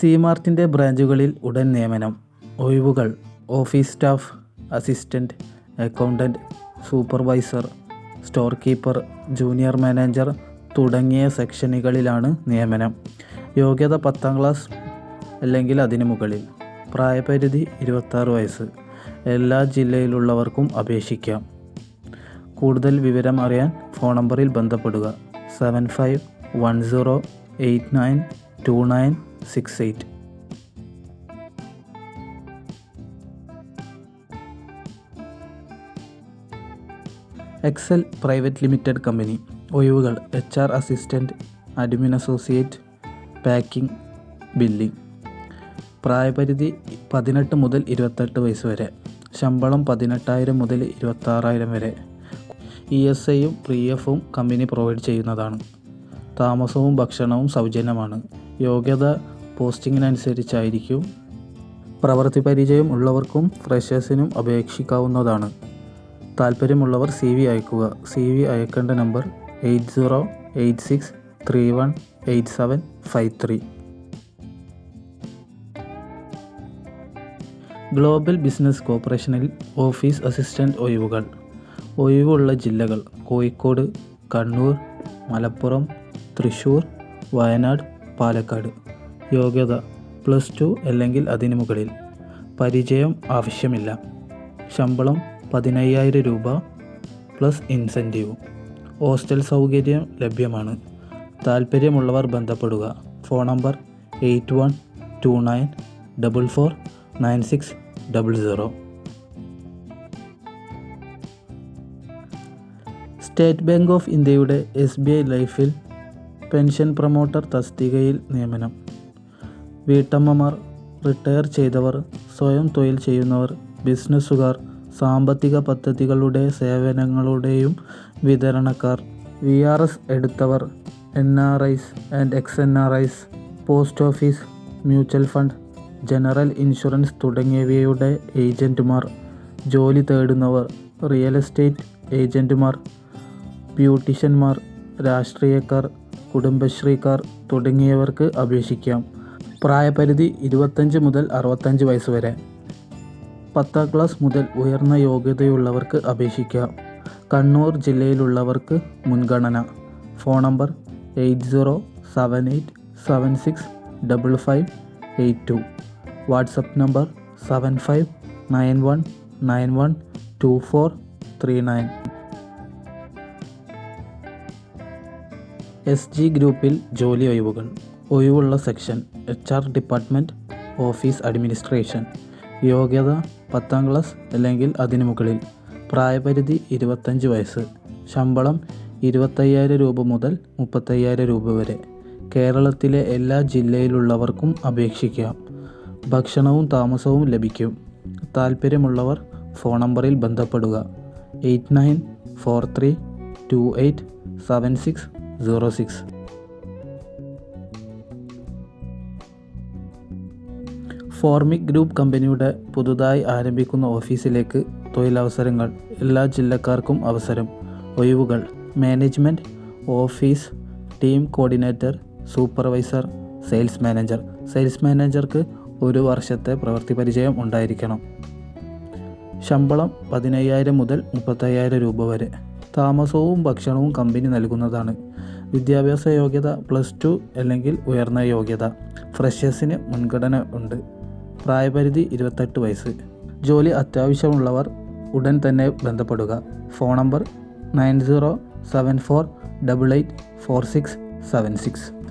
C മാർട്ടിന്റെ ബ്രാഞ്ചുകളിൽ ഉടൻ നിയമനം. ഒഴിവുകൾ office staff assistant accountant supervisor store keeper junior manager തുടങ്ങിയ സെക്ഷനുകളിലാണ് നിയമനം. യോഗ്യത പത്താം ക്ലാസ് അല്ലെങ്കിൽ അതിനു മുകളിൽ. പ്രായപരിധി ഇരുപത്താറ് വയസ്സ്. എല്ലാ ജില്ലയിലുള്ളവർക്കും അപേക്ഷിക്കാം. കൂടുതൽ വിവരം അറിയാൻ ഫോൺ നമ്പറിൽ ബന്ധപ്പെടുക. Seven five one zero eight nine two nine six eight Excel private limited company ഒഴിവുകൾ H R assistant admin associate packing billing പ്രായപരിധി പതിനെട്ട് മുതൽ ഇരുപത്തെട്ട് വയസ്സ് വരെ. ശമ്പളം പതിനെട്ടായിരം മുതൽ ഇരുപത്താറായിരം വരെ. ഇ എസ് ഐയും പി എഫും കമ്പനി പ്രൊവൈഡ് ചെയ്യുന്നതാണ്. താമസവും ഭക്ഷണവും സൗജന്യമാണ്. യോഗ്യത പോസ്റ്റിങ്ങിനനുസരിച്ചായിരിക്കും. പ്രവൃത്തി പരിചയം ഉള്ളവർക്കും ഫ്രഷേഴ്സിനും അപേക്ഷിക്കാവുന്നതാണ്. താല്പര്യമുള്ളവർ സി വി അയക്കുക. സി വി അയക്കേണ്ട number eight zero eight six three one eight seven five three. Global business കോർപ്പറേഷനിൽ ഓഫീസ് അസിസ്റ്റന്റ് ഒഴിവുകൾ. ഒഴിവുള്ള ജില്ലകൾ കോഴിക്കോട് കണ്ണൂർ മലപ്പുറം തൃശ്ശൂർ വയനാട് പാലക്കാട്. യോഗ്യത പ്ലസ് ടു അല്ലെങ്കിൽ അതിന് മുകളിൽ. പരിചയം ആവശ്യമില്ല. ശമ്പളം പതിനയ്യായിരം രൂപ പ്ലസ് ഇൻസെന്റീവ്. ഹോസ്റ്റൽ സൗകര്യം ലഭ്യമാണ്. താൽപ്പര്യമുള്ളവർ ബന്ധപ്പെടുക. Phone number eight one two nine double four nine six double zero. State bank of ഇന്ത്യയുടെ എസ് ബി ഐ ലൈഫിൽ പെൻഷൻ പ്രൊമോട്ടർ തസ്തികയിൽ നിയമനം. വീട്ടമ്മമാർ റിട്ടയർ ചെയ്തവർ സ്വയം തൊഴിൽ ചെയ്യുന്നവർ ബിസിനസ്സുകാർ സാമ്പത്തിക പദ്ധതികളുടെ സേവനങ്ങളുടെയും വിതരണക്കാർ V R S എടുത്തവർ N R Is and ex N R Is post office mutual fund general insurance തുടങ്ങിയവയുടെ ഏജന്റുമാർ ജോലി തേടുന്നവർ റിയൽ എസ്റ്റേറ്റ് ഏജന്റുമാർ ബ്യൂട്ടീഷ്യന്മാർ രാഷ്ട്രീയക്കാർ കുടുംബശ്രീക്കാർ തുടങ്ങിയവർക്ക് അപേക്ഷിക്കാം. പ്രായപരിധി ഇരുപത്തഞ്ച് മുതൽ അറുപത്തഞ്ച് വയസ്സ് വരെ. പത്താം ക്ലാസ് മുതൽ ഉയർന്ന യോഗ്യതയുള്ളവർക്ക് അപേക്ഷിക്കാം. കണ്ണൂർ ജില്ലയിലുള്ളവർക്ക് മുൻഗണന. Phone number eight zero seven eight seven six double five eight two. WhatsApp number seven five nine one nine one two four three nine. S G ഗ്രൂപ്പിൽ ജോലി ഒഴിവുകൾ. ഒഴിവുള്ള section H R department office administration. യോഗ്യത പത്താം class അല്ലെങ്കിൽ അതിനു മുകളിൽ. പ്രായപരിധി ഇരുപത്തഞ്ച് വയസ്സ്. ശമ്പളം ഇരുപത്തയ്യായിരം രൂപ മുതൽ മുപ്പത്തയ്യായിരം രൂപ വരെ. കേരളത്തിലെ എല്ലാ ജില്ലയിലുള്ളവർക്കും അപേക്ഷിക്കാം. ഭക്ഷണവും താമസവും ലഭിക്കും. താല്പര്യമുള്ളവർ ഫോൺ നമ്പറിൽ ബന്ധപ്പെടുക. Eight nine four three two eight seven six zero six. Formic group company പുതുതായി ആരംഭിക്കുന്ന ഓഫീസിലേക്ക് തൊഴിലവസരങ്ങൾ എല്ലാ ജില്ലക്കാർക്കും അവസരം ഒഴിവുകൾ management office team coordinator supervisor sales manager. Sales മാനേജർക്ക് ഒരു വർഷത്തെ പ്രവൃത്തി പരിചയം ഉണ്ടായിരിക്കണം. ശമ്പളം പതിനയ്യായിരം മുതൽ മുപ്പത്തയ്യായിരം രൂപ വരെ. താമസവും ഭക്ഷണവും കമ്പനി നൽകുന്നതാണ്. വിദ്യാഭ്യാസ യോഗ്യത പ്ലസ് ടു അല്ലെങ്കിൽ ഉയർന്ന യോഗ്യത. ഫ്രഷേഴ്സിന് മുൻഗണന ഉണ്ട്. പ്രായപരിധി ഇരുപത്തെട്ട് വയസ്സ്. ജോലി അത്യാവശ്യമുള്ളവർ ഉടൻ തന്നെ ബന്ധപ്പെടുക. Phone number nine zero seven four double eight four six seven six.